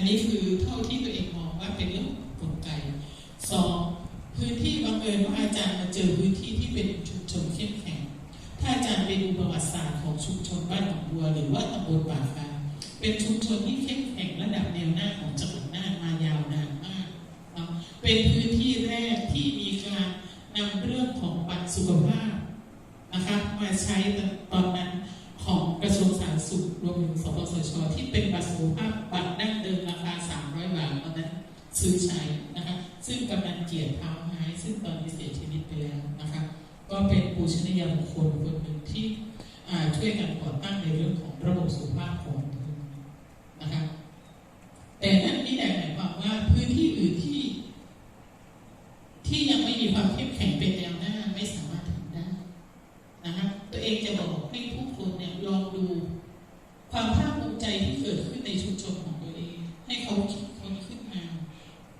ันนี้คือเท่าที่ตัวเองมองว่าเป็นเรื่องกลไกสองพื้นที่บังเอิญว่าอาจารย์มาเจอพื้นที่ที่เป็นชุมชนเข้มแข็ง ถ้าอาจารย์ไปดูประวัติศาสตร์ของชุมชนบ้านหนองบัว หรือว่าตำบลป่าคาเป็นชุมชนที่เข้มแข็งระดับแนวหน้าของจังหวัดน่านมายาวนานมากเนะเป็นพื้นที่แรกที่มีการนำเรื่องของปันสุขภาพนะคะมาใช้ตอนนั้นของกระทรวงสาธารณสุขรวมถึงสปสชที่เป็นบัตรสุขภาพ ซื้อใช้นะคะซึ่งกำนันเกียรติเท้าไม้ซึ่งตอนนี้เสียชีวิตไปแล้วนะคะก็เป็นปูชนียบุคคลคนหนึ่งที่ช่วยกันก่อตั้งในเรื่องของระบบสุขภาพของนนะคะแต่นั่นไม่ได้หมายความว่าพื้นที่อื่นที่ยังไม่มีความเข้มแข็งเป็นแนวหน้าไม่สามารถทำได้นะคะตัวเองจะบอกให้ผู้คนเนี่ยลองดู ความภาคภูมิใจที่เกิดขึ้นในชุมชนของตัวเอง ให้เขาคิดค้นขึ้นมา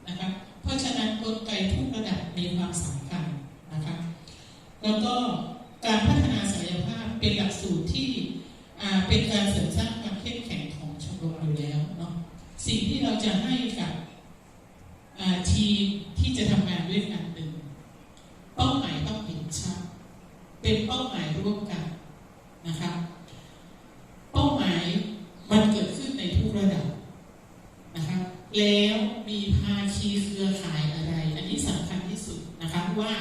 นะคะเพราะฉะนั้นกลไกทุกระดับมีความสำคัญนะคะ แล้วก็การพัฒนาศักยภาพเป็นหลักสูตรที่อ่าเป็นการเสริมสร้างความเข้มแข็งของชมรมอยู่แล้วเนาะ สิ่งที่เราจะให้กับทีมที่จะทำงานด้วยกันหนึ่งเป้าหมายต้องเห็นชัดเป็นเป้าหมายร่วมกันนะคะเป้าหมายมันเกิดขึ้นในทุกระดับนะคะแล้วมีภาคีเครือข่ายอะไร อันนี้สำคัญที่สุดนะคะว่า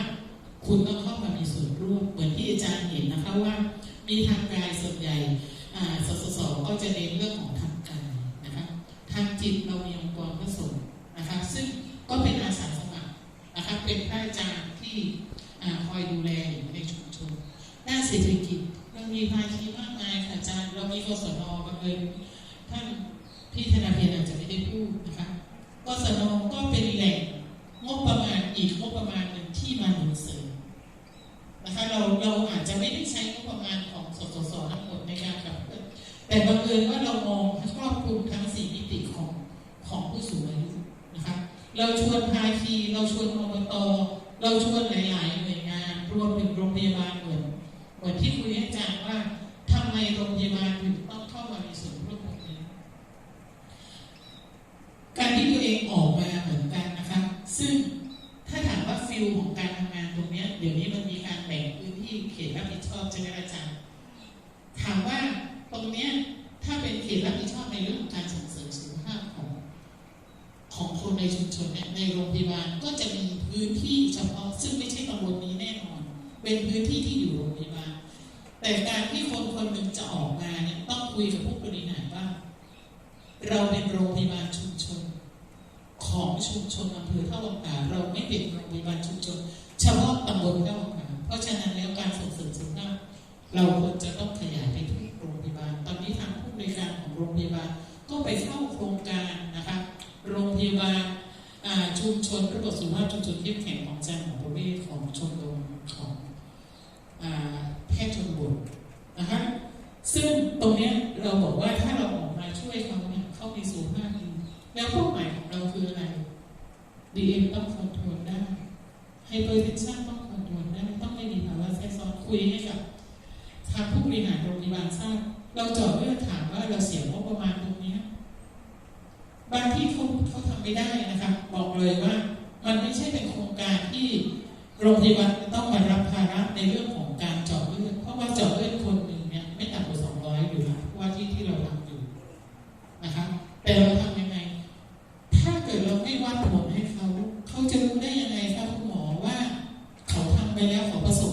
คุณต้องเข้ามามีส่วนร่วมเหมือนที่อาจารย์เห็นนะคะว่ามีทางกายส่วนใหญ่สสสก็จะเน้นเรื่องของทางกายนะคะทางจิตเรามีองค์กรผสมนะคะซึ่งก็เป็นอาสาสมัครนะคะเป็นพระอาจารย์ที่ อยดูแลอยู่ในชุมชนด้านเศรษฐกิจเรามีภาคีมากมายค่ะอาจารย์เรามีกสนบังเอิญท่านพี่ธนาเพียรอาจจะไม่ได้พูดนะคะกสนก็เป็นแหล่งงบประมาณอีกงบประมาณหนึ่งที่มาหนุนเสริมนะคะเราเราอาจจะไม่ได้ใช้งบประมาณของสสสทั้งหมดในการขับเคลื่อนแต่บังเอิญว่าเรามองครอบคลุมทั้งสี่มิติของของผู้สูงอายุนะคะเราชวนภาคีเราชวนอบตเราชวนหลายๆหน่วยงาน รวมถึงโรงพยาบาลเหมือนเหมือนที่คุยให้อาจารย์ว่าทำไมโรงพยาบาลถึงต้องเข้ามามีส่วนร่วมตรงนี้การที่ตัวเองออกมาเหมือนกันนะคะซึ่งถ้าถามว่าฟิลของการทำงานตรงนี้เดี๋ยวนี้มันมีการแบ่งพื้นที่เขตรับผิดชอบใช่ไหมอาจารย์ถามว่าตรงนี้ถ้าเป็นเขตรับผิดชอบในเรื่องของการส่งเสริมสุขภาพของของคนในชุมชนเนี่ยในโรงพยาบาลก็จะมีพื้นที่เฉพาะ เป็นพื้นที่ที่อยู่โรงพยาบาลแต่การที่คนคนหนึ่งจะออกมาเนี่ยต้องคุยกับผู้บริหารว่า เราเป็นโรงพยาบาลชุมชน ของชุมชนอำเภอเท่าวังผาเราไม่เป็นโรงพยาบาลชุมชนเฉพาะตำบลเท่าวังผาเพราะฉะนั้นแล้วการส่งเสริมสุขภาพเราควรจะต้องขยายไปทุกโรงพยาบาล ตอนนี้ทางผู้บริการของโรงพยาบาลก็ไปเข้าโครงการนะคะโรงพยาบาลชุมชนระบบสุขภาพชุมชนเข้มแข็งของจารย์หมอประเวศของชมรมของอ่าแพทย์ชนบทนะคะ ซึ่งตรงเนี้ยเราบอกว่าถ้าเราออกมาช่วยเขาเนี่ยเขามีสุขภาพดีแล้วเป้าหมายของเราคืออะไร DM ต้องคอนโทรลได้ไฮ เปอร์เทนชันต้องคอนโทรลได้ต้องไม่มีภาวะแทรกซ้อนคุยให้กับทางผู้บริหารโรงพยาบาลทราบเราจอดเพื่อถามว่าเราเสียงบประมาณตรงนี้บางที่เขาเขาทำไม่ได้นะคะบอกเลยว่ามันไม่ใช่เป็นโครงการที่โรงพยาบาลต้องมารับภาระในเรื่องของ ทำไป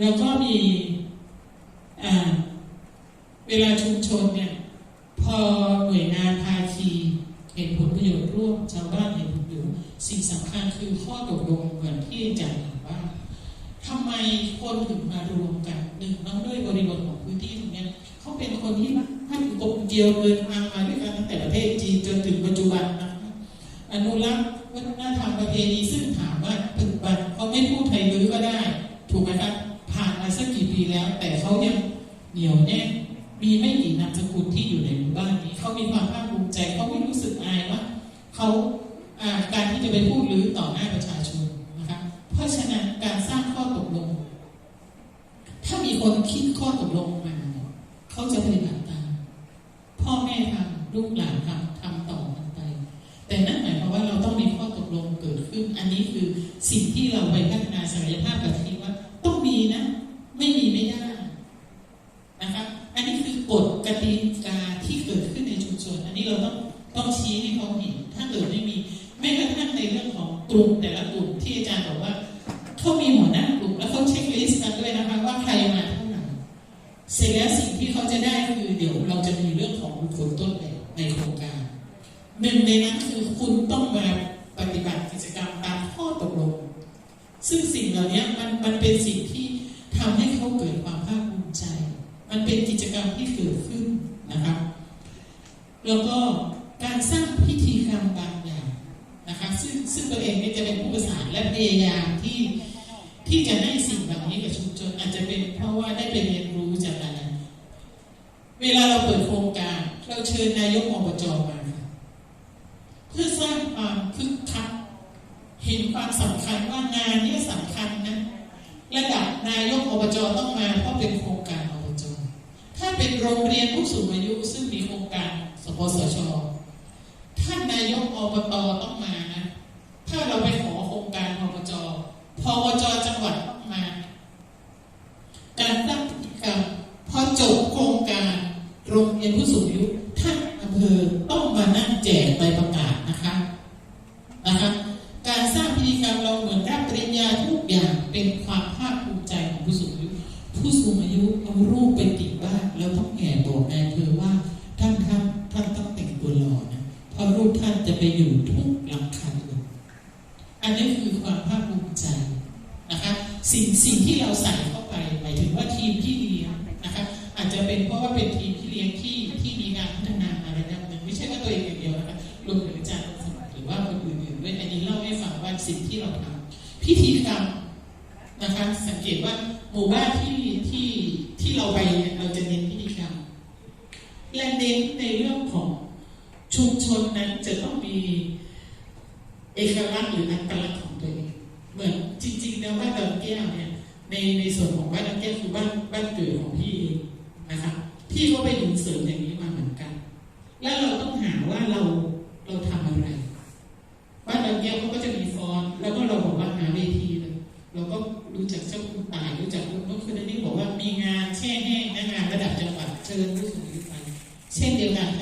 แล้วก็มีเวลาชุมชนเนี่ยพอหน่วยงานภาคีเห็นผลประโยชน์ร่วมชาวบ้านเห็นผลประโยชน์สิ่งสำคัญคือข้อตกลงเหมือนที่อาจารย์บอกว่าทำไมคนถึงมารวมกันหนึ่งน้องด้วยบริบทของพื้นที่ตรงนี้เขาเป็นคนที่ท่านกลมเกลียวเดินทางมาด้วยกันตั้งแต่ประเทศจีนจนถึงปัจจุบันนะคะอนุรักษ์วัฒนธรรมประเพณีซึ่งถา แต่เขายังเหนียวแน่นมีไม่กี่นามสกุลที่อยู่ในหมู่บ้านนี้เขามีความภาคภูมิใจเขาไม่รู้สึกอายว่าเขาการที่จะไปพูดหรือต่อหน้าประชาชนนะคะเพราะฉะนั้นการสร้างข้อตกลง ถ้ามีคนคิดข้อตกลงมาเขาจะปฏิบัติตามพ่อแม่ทำลูกหลานทำทำต่อกันไป แต่นั่นหมายความว่าเราต้องมีข้อตกลงเกิดขึ้น อันนี้คือสิ่งที่เราไปพัฒนาศักยภาพกับทีว่าต้องมีนะ ไม่มีไม่ได้นะครับ อันนี้คือกฎกติกาที่เกิดขึ้นในชุมชน อันนี้เราต้องต้องชี้ให้เขาเห็น ถ้าเกิดไม่มีแม้กระทั่งในเรื่องของกลุ่มแต่ละกลุ่มที่อาจารย์บอกว่าเขามีหัวหน้ากลุ่มแล้วเขาเช็คลิสต์กันด้วยนะคะว่าใครมาเท่าไหร่เสร็จแล้วสิ่งที่เขาจะได้คือเดี๋ยวเราจะมีเรื่องของบุคคลต้นแบบในโครงการหนึ่งในนั้นคือคุณต้องมาปฏิบัติกิจกรรมตามข้อตกลง ซึ่งสิ่งเหล่านี้มันมันเป็นสิ่งที่ำให้เขาเกิดความภาคภูมิใจ มันเป็นกิจกรรมที่เกิดขึ้นนะครับ แล้วก็การสร้างพิธีกรรมบางอย่างนะคะซึ่งซึ่งตัวเองนี่จะเป็นผู้ประสานและพยายามที่ที่จะให้สิ่งเหล่านี้กับชุมชนอาจจะเป็นเพราะว่าได้ไปเรียนรู้จากอะไรเวลาเราเปิดโครงการ เราเชิญนายกอบจมาเพื่อสร้างความคึกคักเห็นความสำคัญว่างานนี้สำคัญนะระดับนายกอบจต้องมาเพราะเป็นโครงการ เป็นโรงเรียนผู้สูงอายุซึ่งมีโครงการสปสช ท่านนายกอบตต้องมานะ ถ้าเราไปขอโครงการอบจพอบจจังหวัดต้องมา การตั้งกิจกรรมพอจบโครงการโรงเรียนผู้สูงอายุท่านอำเภอต้อง เพราะรูปท่านจะไปอยู่ทุกหลังคาเรือนอันนี้คือความภาคภูมิใจนะคะสิ่งสิ่งที่เราใส่เข้าไปหมายถึงว่าทีมที่เลี้ยงนะคะอาจจะเป็นเพราะว่าเป็นทีมที่เลี้ยงที่ที่มีการพัฒนามาระดับหนึ่งไม่ใช่ว่าตัวเองอย่างเดียวนะคะรวมถึงอาจารย์สมัครหรือว่าคนอื่นๆด้วยอันนี้เล่าให้ฟังว่าสิ่งที่เราทำพิธีกรรมนะคะสังเกตว่าหมู่บ้านที่ที่ที่เราไปเนี่ยเราจะเน้นพิธีกรรมและเน้นในเรื่องของ ชุมชนนั้นจะต้องมีเอกลักษณ์หรืออัตลักษณ์ของตัวเองเหมือนจริงๆแล้วบ้านดอนแก้วเนี่ยในในส่วนของบ้านดอนแก้วคือบ้านบ้านเกิดของพี่เองนะคะพี่ก็ไปหนุนเสริมอย่างนี้มาเหมือนกัน แล้วเราต้องหาว่าเราเราทำอะไรบ้านดอนแก้วเขาก็จะมีฟอนแล้วก็เราบอกว่าหาเวทีเลยเราก็รู้จักเจ้าคุณตายรู้จักคุณนกคุณนี่บอกว่ามีงานแช่แห้งนะงานระดับจังหวัดเชิญผู้สูงอายุไปเช่นเดียวกัน